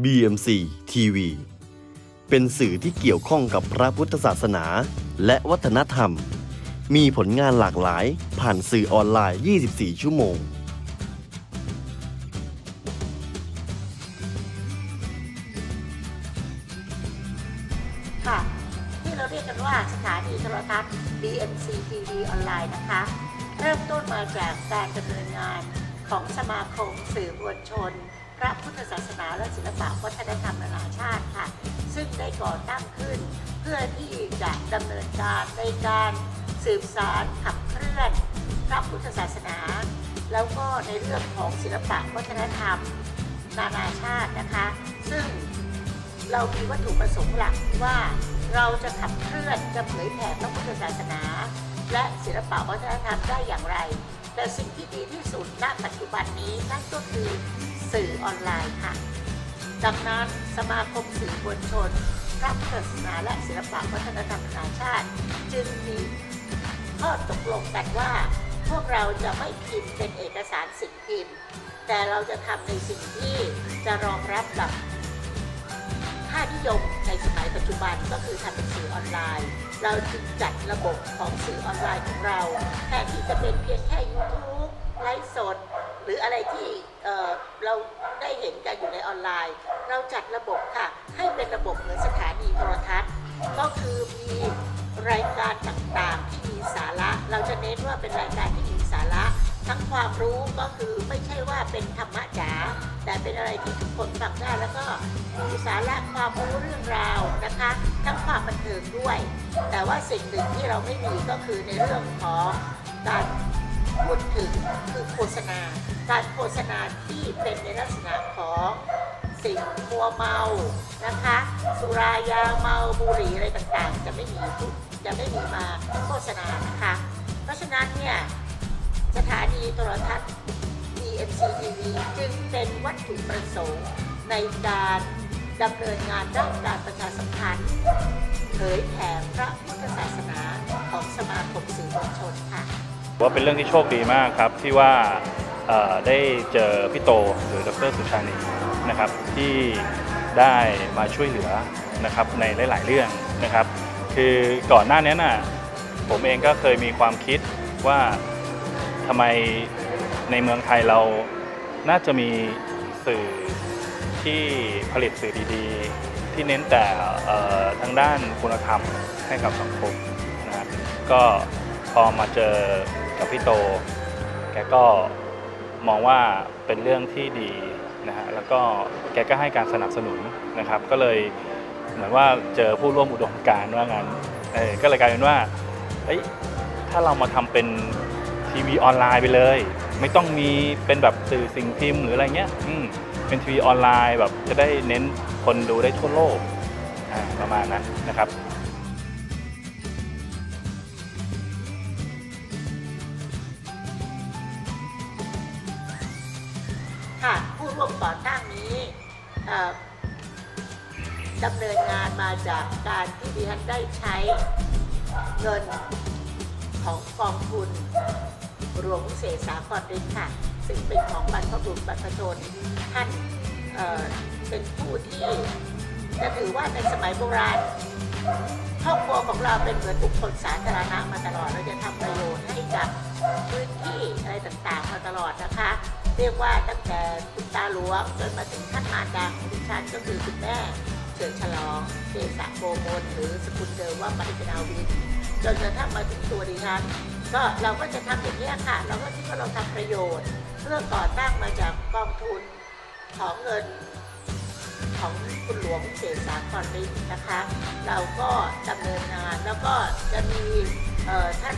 BMC TV เป็นสื่อที่เกี่ยวข้องกับพระพุทธศาสนา และวัฒนธรรม มีผลงานหลากหลายผ่านสื่อออนไลน์ 24 ชั่วโมง ค่ะ ที่เราเรียกกันว่าสถานีโทรทัศน์ BMC TV ออนไลน์นะคะ เริ่มต้นมาจากการดำเนินงานของสมาคมสื่อมวลชน ระพุทธศาสนาและศิลปะวัฒนธรรมนานาชาติค่ะ ซึ่งได้ก่อตั้งขึ้น เพื่อที่จะดำเนินการในการสืบสารขับเคลื่อนพระพุทธศาสนา แล้วก็ในเรื่องของศิลปะวัฒนธรรม นานาชาตินะคะ ซึ่งเรามีวัตถุประสงค์หลักว่าเราจะขับเคลื่อนจะเผยแผ่พระพุทธศาสนา และศิลปะวัฒนธรรมได้อย่างไร แต่สิ่งที่ดีที่สุดณปัจจุบันนี้นั่นก็คือ สื่อออนไลน์ค่ะ ดังนั้นสมาคมสื่อมวลชนพระพุทธศาสนาและศิลปวัฒนธรรมนานาชาติ จึงมีข้อตกลงกันว่า พวกเราจะไม่พิมพ์เป็นเอกสารสิ่งพิมพ์ แต่เราจะทำในสิ่งที่จะรองรับกับค่านิยมในสมัยปัจจุบันก็คือทำเป็นสื่อออนไลน์ เราจึงจัดระบบของสื่อออนไลน์ของเราแทนที่จะเป็นเพียงแค่ YouTube ไลฟ์สด หรืออะไรที่เเราได้เห็นกันอยู่ในออนไลน์ เราจัดระบบค่ะ ให้เป็นระบบเหมือนสถานีโทรทัศน์ ก็คือมีรายการต่างๆ ที่มีสาระ เราจะเน้นว่าเป็นรายการที่มีสาระ ทั้งความรู้ก็คือไม่ใช่ว่าเป็นธรรมะจ๋าแต่เป็นอะไรที่ทุกคนฟังได้แล้วก็มีสาระความรู้เรื่องราวนะคะทั้งความบันเทิงด้วย แต่ว่าสิ่งหนึ่งที่เราไม่มีก็คือในเรื่องของการ พูดถึงคือโฆษณา การโฆษณาที่เป็นในลักษณะของสิ่งมัวเมานะคะ สุรายาเมาบุหรี่อะไรต่างๆ จะไม่มีจะไม่มีมาโฆษณานะคะ เพราะฉะนั้นเนี่ยสถานีโทรทัศน์ BMC TV จึงเป็นวัตถุประสงค์ในการดำเนินงานด้านการประชาสัมพันธ์เผยแผ่พระพุทธศาสนาของสมาคมสื่อมวลชนค่ะ ว่าเป็นเรื่องที่โชคดีมากครับที่ว่าได้เจอพี่โตหรือดรสุชานีนะครับที่ได้มาช่วยเหลือนะครับในหลาย ๆ เรื่องนะครับ คือก่อนหน้านี้น่ะผมเองก็เคยมีความคิดว่าทำไมในเมืองไทยเราน่าจะมีสื่อที่ผลิตสื่อดีๆ ที่เน้นแต่ทางด้านคุณธรรมให้กับสังคมนะครับก็พอมาเจอ กับพี่โต แกก็มองว่าเป็นเรื่องที่ดีนะฮะแล้วก็แกก็ให้การสนับสนุนนะครับ ก็เลยเหมือนว่าเจอผู้ร่วมอุดมการณ์ว่างั้นเออก็เลยกลายเป็นว่าเอ้ยถ้าเรามาทำเป็นทีวีออนไลน์ไปเลย ไม่ต้องมีเป็นแบบสื่อสิ่งพิมพ์หรืออะไรเงี้ยอืมเป็นทีวีออนไลน์แบบจะได้เน้นคนดูได้ทั่วโลกอ่าประมาณนั้นนะครับ ดำเนินงานมาจากการที่ดิฉันได้ใช้เงินของกองทุนรวมเศษสากลรินค่ะ ซึ่งเป็นของบรรพบุรุษบรรพชนท่านเเป็นผู้ที่จะถือว่าในสมัยโบราณครอบครัวของเราเป็นเหมือนบุคคลสาธารณะมาตลอด เราจะทำประโยชน์ให้กับพื้นที่อะไรต่างๆมาตลอดนะคะ รียกว่าตั้งแต่คุณตาหลวงจนมาถึงท่านมาดาของดิฉันก็คือคุณแม่เฉิดฉลองเกษะโกมลหรือสกุลเดิมว่าปริจนาวินจนกระทั่งมาถึงตัวดิฉันก็เราก็จะทำอย่างนี้ค่ะ เราก็คิดว่าเราทำประโยชน์ เพื่อก่อตั้งมาจากกองทุนของเงินของคุณหลวงเศรษฐสากรรินนะคะ เราก็ดำเนินงานแล้วก็จะมีเอ่อท่าน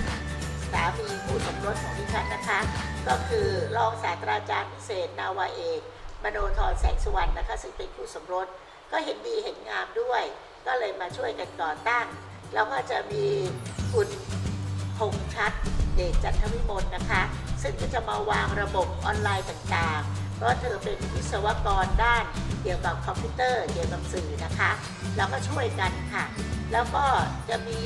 สามีผู้สมรสของดิฉันนะคะ ก็คือรองศาสตราจารย์พิเศษ นาวาเอกมโนธรแสงสุวรรณนะคะซึ่งเป็นผู้สมรส ก็เห็นดีเห็นงามด้วย ก็เลยมาช่วยกันก่อตั้ง แล้วก็จะมีคุณพงชัดเดชจันทวิมลนะคะ ซึ่งก็จะมาวางระบบออนไลน์ต่างๆ เพราะเธอเป็นวิศวกรด้านเกี่ยวกับคอมพิวเตอร์เกี่ยวกับสื่อนะคะเราก็ช่วยกันค่ะ แล้วก็จะมี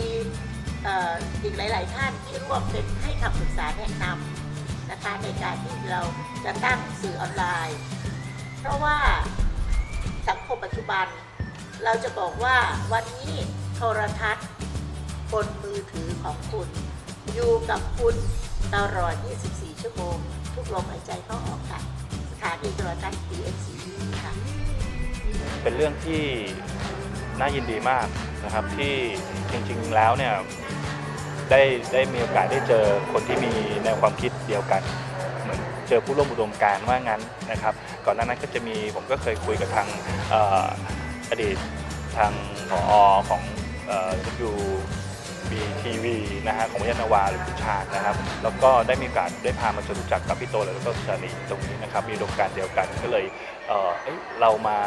อีกหลาย ๆ ท่านที่ร่วมเป็นให้คำปรึกษาแนะนำนะคะในการที่เราจะตั้งสื่อออนไลน์ เพราะว่าสังคมปัจจุบัน เราจะบอกว่าวันนี้โทรทัศน์บนมือถือของคุณ อยู่กับคุณตลอด 24 ชั่วโมง ทุกลมหายใจเข้าออกค่ะ สถานีโทรทัศน์ DMC ค่ะ เป็นเรื่องที่ น่ายินดีมากนะครับที่จริงๆแล้วเนี่ยได้ได้มีโอกาสได้เจอคนที่มีแนวความคิดเดียวกัน เหมือนเจอผู้ร่วมอุดมการณ์ว่างั้นนะครับ ก่อนหน้านั้นก็จะมีผมก็เคยคุยกับทางอออดีตทางผอของยู บีทีวีนะฮะของวิทยานาวาหรือคุณชาญนะครับ แล้วก็ได้มีโอกาสได้พามาจนรู้จักกับพี่โตและแล้วก็สุชาลีตรงนี้นะครับมีอุดมการณ์เดียวกันก็เลยเออเอ๊ะเรามา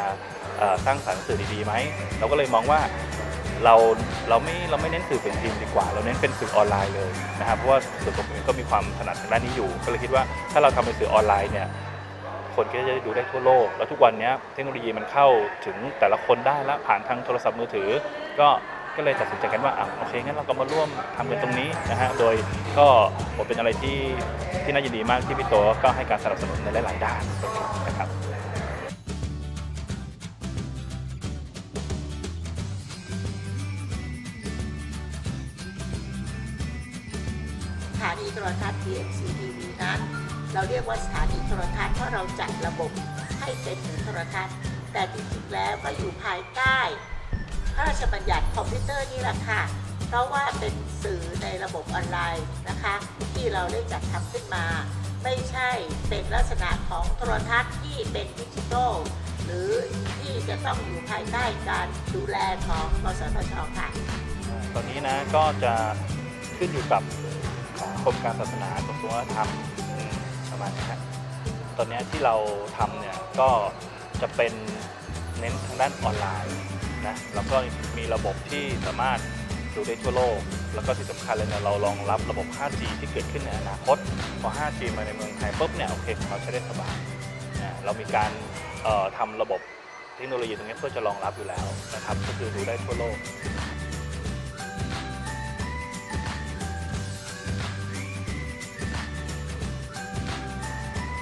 เอ่อสร้างสรรค์สื่อดีๆไหมเราก็เลยมองว่าเราเราไม่เราไม่เน้นสื่อเป็นพิมพ์ดีกว่า เราเน้นเป็นสื่อออนไลน์เลยนะครับเพราะว่าส่วนตัวผมเองก็มีความถนัดทางด้านนี้อยู่ ก็เลยคิดว่าถ้าเราทำเป็นสื่อออนไลน์เนี่ย คนก็จะได้ดูได้ทั่วโลก แล้วทุกวันเนี้ยเทคโนโลยีมันเข้าถึงแต่ละคนได้แล้วผ่านทางโทรศัพท์มือถือ ก็ ก็เลยตัดสินใจกันว่าอะโอเคงั้นเราก็มาร่วมทำกันตรงนี้นะฮะโดยก็ผมเป็นอะไรที่ที่น่ายินดีมากที่พี่โตก็ให้การสนับสนุนในหลาย ๆ ด้านนะครับสถานีโทรทัศน์ DMC TV นั้นเราเรียกว่าสถานีโทรทัศน์เพราะเราจัดระบบให้เป็นเหมือนโทรทัศน์ แต่จริงๆแล้วก็อยู่ภายใต้ พระราชบัญญัติคอมพิวเตอร์นี่แหละค่ะ เพราะว่าเป็นสื่อในระบบออนไลน์นะคะ ที่เราได้จัดทำขึ้นมา ไม่ใช่เป็นลักษณะของโทรทัศน์ที่เป็นดิจิทัลหรือที่จะต้องอยู่ภายใต้การดูแลของกสทชค่ะ ตอนนี้นะก็จะขึ้นอยู่กับกรมการศาสนากระทรวงวัฒนธรรมอืมประมาณนี้ครับตอนนี้ที่เราทำเนี่ยก็จะเป็นเน้นทางด้านออนไลน์ นะแล้วก็มีระบบที่สามารถดูได้ทั่วโลก แล้วก็ที่สำคัญเลยเนี่ยเรารองรับระบบ 5G ที่เกิดขึ้นในอนาคต พอ 5G มาในเมืองไทยปุ๊บเนี่ยโอเคเราใช้ได้สบายนะเรามีการเอ่อทำระบบเทคโนโลยีตรงนี้เพื่อจะรองรับอยู่แล้วนะครับ ก็คือดูได้ทั่วโลก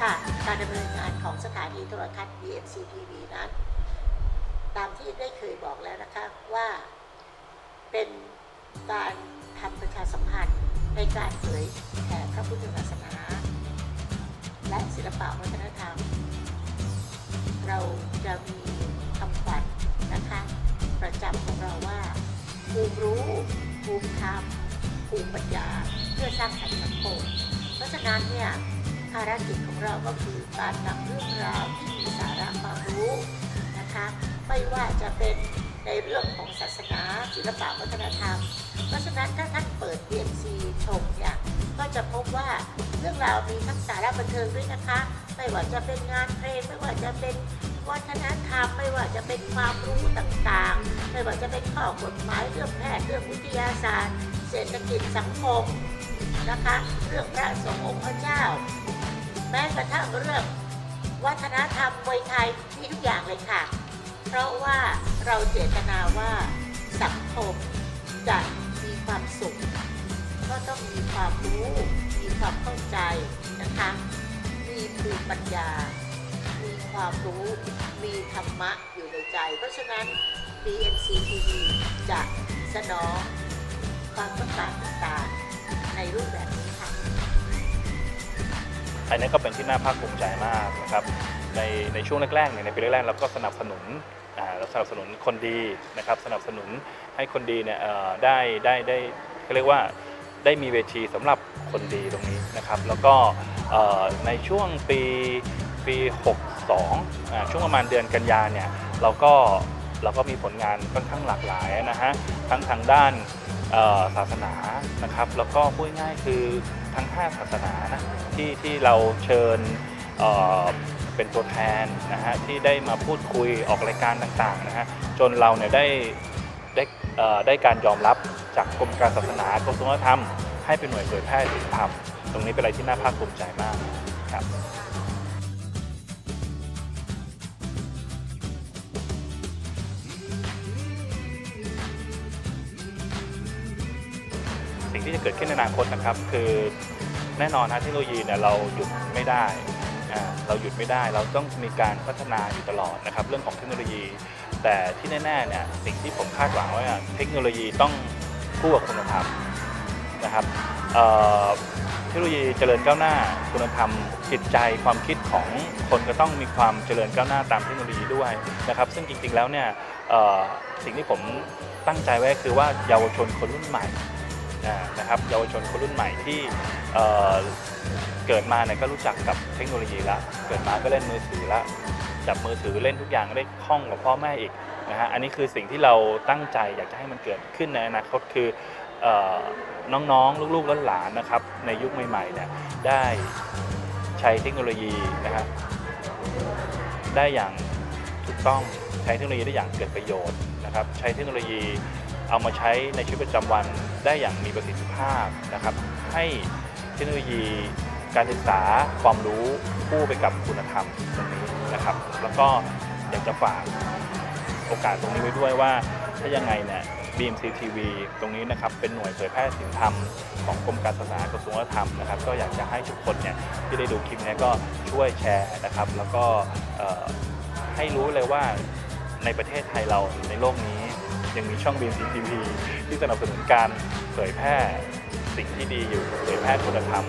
ค่ะการดำเนินงานของสถานีโทรทัศน์ BMC TV นั้น ที่ได้เคยบอกแล้วนะคะว่าเป็นการทำประชาสัมพันธ์ในการเผยแผ่พระพุทธศาสนา และศิลปะวัฒนธรรม เราจะมีคำขวัญนะคะ ประจำของเราว่าภูมิรู้ภูมิธรรมภูมิปัญญาเพื่อสร้างสรรค์สังคมเพราะฉะนั้นเนี่ยภารกิจของเราก็คือการนำเรื่องราวที่มีสาระความรู้นะคะ ไม่ว่าจะเป็นในเรื่องของศาสนาศิลปะวัฒนธรรม เพราะฉะนั้นถ้าท่านเปิด BMC ชมเนี่ยก็จะพบว่าเรื่องราวมีทั้งสาระบันเทิงด้วยนะคะ ไม่ว่าจะเป็นงานเพลง ไม่ว่าจะเป็นวัฒนธรรม ไม่ว่าจะเป็นความรู้ต่างๆ ไม่ว่าจะเป็นข้อกฎหมายเรื่องแพทย์เรื่องวิทยาศาสตร์ เศรษฐกิจสังคมนะคะ เรื่องพระสงฆ์องค์พระเจ้า แม้กระทั่งเรื่องวัฒนธรรมมวยไทยมีทุกอย่างเลยค่ะ เพราะว่าเราเจตนาว่าสังคมจะมีความสุข ก็ต้องมีความรู้ มีความเข้าใจนะคะ มีภูมิปัญญา มีความรู้ มีธรรมะอยู่ในใจ เพราะฉะนั้น BNC TV จะสนองความต้องการต่างๆในรูปแบบนี้ค่ะอันนี้ก็เป็นที่น่าภาคภูมิใจมากนะครับในในช่วงแรกๆเนี่ยในปีแรกๆเราก็สนับสนุน เราสนับสนุนคนดีนะครับสนับสนุนให้คนดีเนี่ยได้ได้ได้เขาเรียกว่าได้มีเวทีสำหรับคนดีตรงนี้นะครับ แล้วก็ในช่วงปีปี 62อ่าช่วงประมาณเดือนกันยาเนี่ยเราก็เราก็มีผลงานค่อนข้างหลากหลายนะฮะทั้งทางด้านศาสนานะครับ แล้วก็พูดง่ายคือทั้ง 5 ศาสนานะที่ที่เราเชิญ เป็นตัวแทนนะฮะที่ได้มาพูดคุยออกรายการต่างๆนะฮะจนเราเนี่ยได้ได้ได้การยอมรับจากกรมการศาสนากรมวัฒนธรรม ให้เป็นหน่วยเผยแพร่ศีลธรรม ตรงนี้เป็นอะไรที่น่าภาคภูมิใจมากครับสิ่งที่จะเกิดขึ้นในอนาคตนะครับ คือแน่นอนนะเทคโนโลยีเนี่ยเราหยุดไม่ได้ เราหยุดไม่ได้ เราต้องมีการพัฒนาอยู่ตลอดนะครับเรื่องของเทคโนโลยี แต่ที่แน่ๆเนี่ยสิ่งที่ผมคาดหวังว่าเทคโนโลยีต้องคู่กับคุณธรรมนะครับเทคโนโลยีเจริญก้าวหน้าคุณธรรมจิตใจความคิดของคนก็ต้องมีความเจริญก้าวหน้าตามเทคโนโลยีด้วยนะครับ ซึ่งจริงๆแล้วเนี่ยสิ่งที่ผมตั้งใจไว้คือว่าเยาวชนคนรุ่นใหม่ นะครับเยาวชนคนรุ่นใหม่ที่เเกิดมาเนี่ยก็รู้จักกับเทคโนโลยีละเกิดมาก็เล่นมือถือละจับมือถือเล่นทุกอย่างได้คล่องกับพ่อแม่อีกนะฮะอันนี้คือสิ่งที่เราตั้งใจอยากจะให้มันเกิดขึ้นในอนาคตคือเอ่อน้องๆ ลูกๆหลานๆนะครับในยุคใหม่ๆเนี่ยได้ใช้เทคโนโลยีนะครับได้อย่างถูกต้องใช้เทคโนโลยีได้อย่างเกิดประโยชน์นะครับ ใช้เทคโนโลยีเอามาใช้ในชีวิตประจำวัน ได้อย่างมีประสิทธิภาพนะครับ ให้เทคโนโลยีการศึกษาความรู้คู่ไปกับคุณธรรมตรงนี้นะครับ แล้วก็อยากจะฝากโอกาสตรงนี้ไว้ด้วยว่าถ้ายังไงเนี่ย BMC TV ตรงนี้นะครับเป็นหน่วยเผยแพร่สิ่งธรรมของกรมการศาสนากระทรวงวัฒนธรรมนะครับ ก็อยากจะให้ทุกคนเนี่ยที่ได้ดูคลิปเนี้ก็ช่วยแชร์นะครับ แล้วก็ให้รู้เลยว่าในประเทศไทยเราในโลกนี้ ยังมีช่อง BMC TV ที่สนับสนุนการเผยแพร่สิ่งที่ดีอยู่เผยแพร่คุณธรรม